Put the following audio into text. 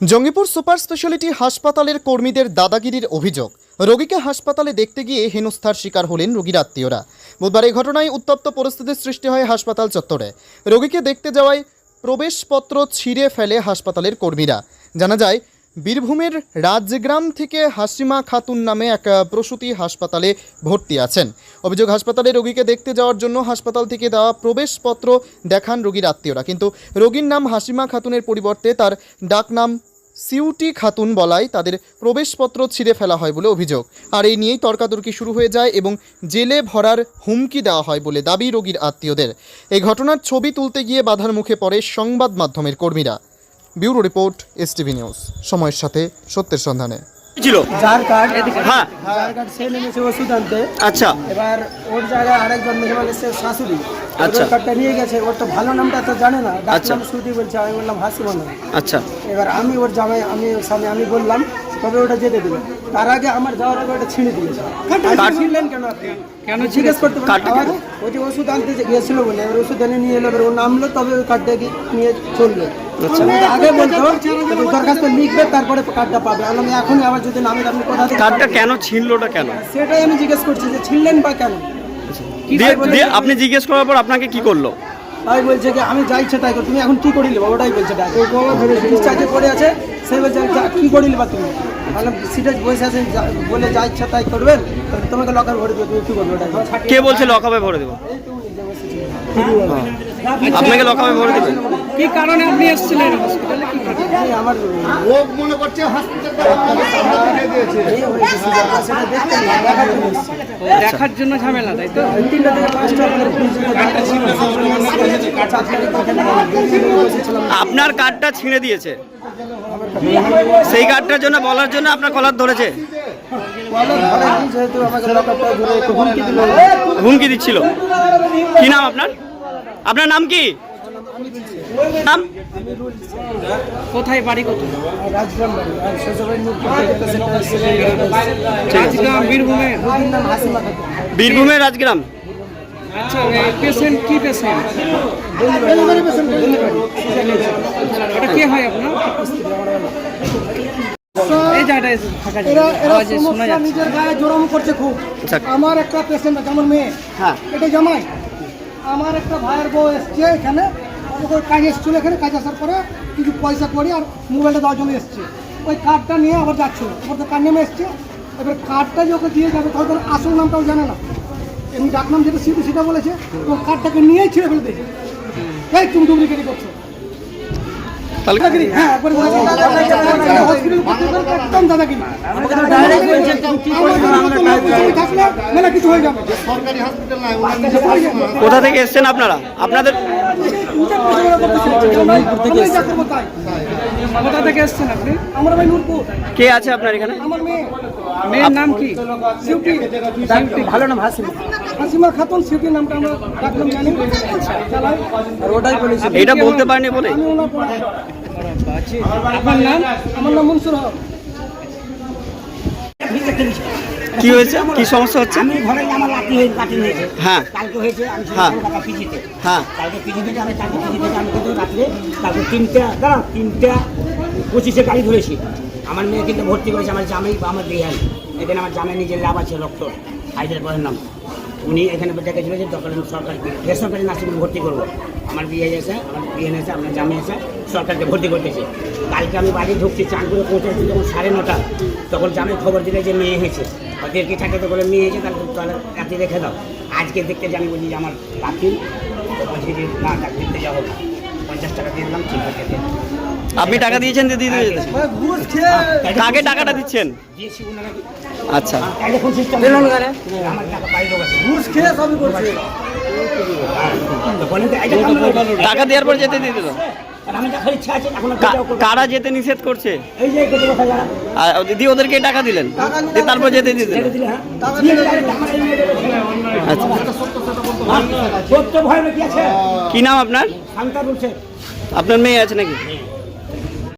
Jangipur super speciality হাসপাতালের কর্মীদের দাদাগিরির অভিযোগ। রোগীকে হাসপাতালে দেখতে গিয়ে হেনস্থার শিকার হলেন রোগীর আত্মীয়রা। বুধবার এই ঘটনায় উত্তপ্ত পরিস্থিতির সৃষ্টি হয় হাসপাতাল চত্বরে। রোগীকে দেখতে যাওয়ায় প্রবেশপত্র ছিঁড়ে ফেলে হাসপাতালের কর্মীরা। জানা যায় বীরভূমের রাজগ্রাম থেকে হাসিমা খাতুন নামে এক প্রসূতি হাসপাতালে ভর্তি আছেন। অভিযোগ, হাসপাতালে রোগীকে দেখতে যাওয়ার জন্য হাসপাতাল থেকে দেওয়া প্রবেশপত্র দেখান রোগীর আত্মীয়রা। কিন্তু রোগীর নাম হাসিমা খাতুনের পরিবর্তে তার ডাকনাম সিউটি খাতুন বলায় তাদের প্রবেশপত্র ছিঁড়ে ফেলা হয় বলে অভিযোগ। আর এই নিয়েই তর্কাতর্কি শুরু হয়ে যায় এবং জেলে ভরার হুমকি দেওয়া হয় বলে দাবি রোগীর আত্মীয়দের। এই ঘটনার ছবি তুলতে গিয়ে বাধার মুখে পড়ে সংবাদ মাধ্যমের কর্মীরা। Bureau report STV news. সময়ের সাথে সত্যের সন্ধানে। ছিল? যার কার্ড হ্যাঁ। যার কার্ড সে নেমেছে ওষুধ আনতে। আচ্ছা। এবার ওর জায়গায় আরেকজন এসে শাশুড়ি। আচ্ছা। কার্ডটা নিয়ে গেছে। ওর তো ভালো নামটা তো জানে না। আচ্ছা। বলছে আমি বললাম নাম আচ্ছা। এবার আমি ওর জামাই আমি ওর সামনে আমি বললাম তবে ওটা যেতে তার আগে আমার যাওয়ার আগে ওটা ছিঁড়ে দিয়েছে ছিঁড়লেন কেন আপনি? কেন জিজ্ঞেস করতে পারেন কার্ডটা ওই যে ওষুধ আনতে গিয়েছিল বলে এবার ওষুধ এনে নিয়ে এলো এবার ও নামলো তবে ওই কার্ডটা নিয়ে চলল? আগে বলতো দরখাস্ত লিখবে তারপরে কার্ডটা পাবে। আমি এখনই আবার যদি নামে আপনি কোথা থেকে কার্ডটা? কেন ছিনলোটা কেন? সেটাই আমি জিজ্ঞেস করছি যে বা কেন? দিয়ে আপনি জিজ্ঞেস করার পর আপনাকে কি করল? আমি বলছে যে আমি যা ইচ্ছে তাই কর। তুমি এখন কি করিলি বা ওটাই বলছে ডাক। ওই বাবা ধরে ডিসচার্জে পড়ে আছে সে বলছে কি করিলি বা তুমি? মানে সিটে বসে আছে বলে যা ইচ্ছা তাই করবেন তোমাকে লকার ভরে দেবে তুমি কি করবে ওটাই? কে বলছে ভরে দেবো? আপনাকে লকআপে ভরে দেবে? কি কারণে আপনি এসেছিলেন হসপিটালে কি কারণে? আমার মনে করছে হসপিটাল দেখার জন্য এসেছি। দেখার জন্য ঝামেলা তাই তো? তিনটা থেকে পাঁচটা আপনার কার্ডটা ছিঁড়ে দিয়েছে। সেই কার্ডটার জন্য বলার জন্য আপনার কলার ধরেছে। হুমকি দিচ্ছিল। কি নাম আপনার? আপনার নাম কি? নাম? কোথায় বাড়ি বীরভূমে রাজগ্রাম। আচ্ছা পেশেন্ট কি পেশেন্ট ওটা কে হয় আপনার? নিজের গায়ে জোরম করছে খুব। আচ্ছা। আমার একটা পেশেন্ট আছে আমার মেয়ে। হ্যাঁ। এটা জামাই। আমার একটা ভাইয়ের বউ এসছে এখানে। ওকে কাজ এসেছিল এখানে কাজ আসার পরে কিছু পয়সা করি আর মোবাইলটা দেওয়ার জন্য এসছে। ওই কার্ডটা নিয়ে আবার যাচ্ছিল এবার তো কার্ড নেমে এসছে? এবার কার্ডটা যে ওকে দিয়ে যাবে তখন আসল নামটাও জানে না। এমনি ডাক নাম যেটা সেটা সেটা বলেছে এবং কার্ডটাকে নিয়েই ছিঁড়ে ফেলে দিয়েছে। এই তুমি ডুপ্লিকেটই করছ। হ্যাঁ হয়ে পড়াশোনা কোথা থেকে এসছেন আপনারা? আপনাদের কোথা থেকে এসছেন আপনি? আমরা ভাই নূরপুর। কে আছে আপনার এখানে? আমার মেয়ে। মেয়ের নাম কি? ভালো নাম হাসিমা হাসিমা খাতুন নামটা আমরা ডাকলাম জানি ওটাই বলেছি। এটা বলতে পারেনি বলে। আমি ওনার পড়া- নাম? আমার নাম মনসুর হক। কি হয়েছে? কি সমস্যা হচ্ছে? আমি ঘরে আমার কাটিং হয়েছে হ্যাঁ। কালকে হয়েছে আমি হ্যাঁ। পিজিতে। হ্যাঁ। কালকে পিজি থেকে আমি কালকে পিজি থেকে আমি কিন্তু রাত্রে তারপর তিনটা দাঁড়া তিনটা পঁচিশে গাড়ি ধরেছি। আমার মেয়ে কিন্তু ভর্তি করেছে আমার জামাই বা আমার বিহান এখানে আমার জামাই নিজের লাভ আছে রক্ত। হাইদের পরের নাম। উনি এখানে ডেকেছিল যে দরকার সরকার সরকারি বেসরকারি নার্সিংহোমে ভর্তি করব। আমার বিয়ে এসে আমার বিয়ে এসে আপনার জামে এসে সরকারকে ভর্তি করতেছে। কালকে আমি বাড়ি ঢুকছি, চান করে পৌঁছেছি যখন সাড়ে নটা, তখন জামে খবর দিলে যে মেয়ে হয়েছে। ওদের কি থাকে তো বলে, মেয়ে হয়েছে, তাহলে তাহলে রাতে রেখে দাও। আজকে দেখতে জানি বলি যে আমার তো বলছি যে, না ডাক্তার দেখতে যাব না। পঞ্চাশ টাকা দিয়ে দিলাম ঠিক আছে আপনি টাকা দিয়েছেন দিয়ে দিয়ে দিয়েছেন ঘুষ খেয়ে কাকে টাকাটা দিচ্ছেন? আচ্ছা? টাকা দেওয়ার পর যেতে দিয়ে দিল কারা। যেতে নিষেধ করছে? দিদি ওদেরকে টাকা দিলেন? তারপর যেতে দিদি দিলেন। হ্যাঁ। আচ্ছা। আছে। কি নাম আপনার? আপনার মেয়ে আছে নাকি?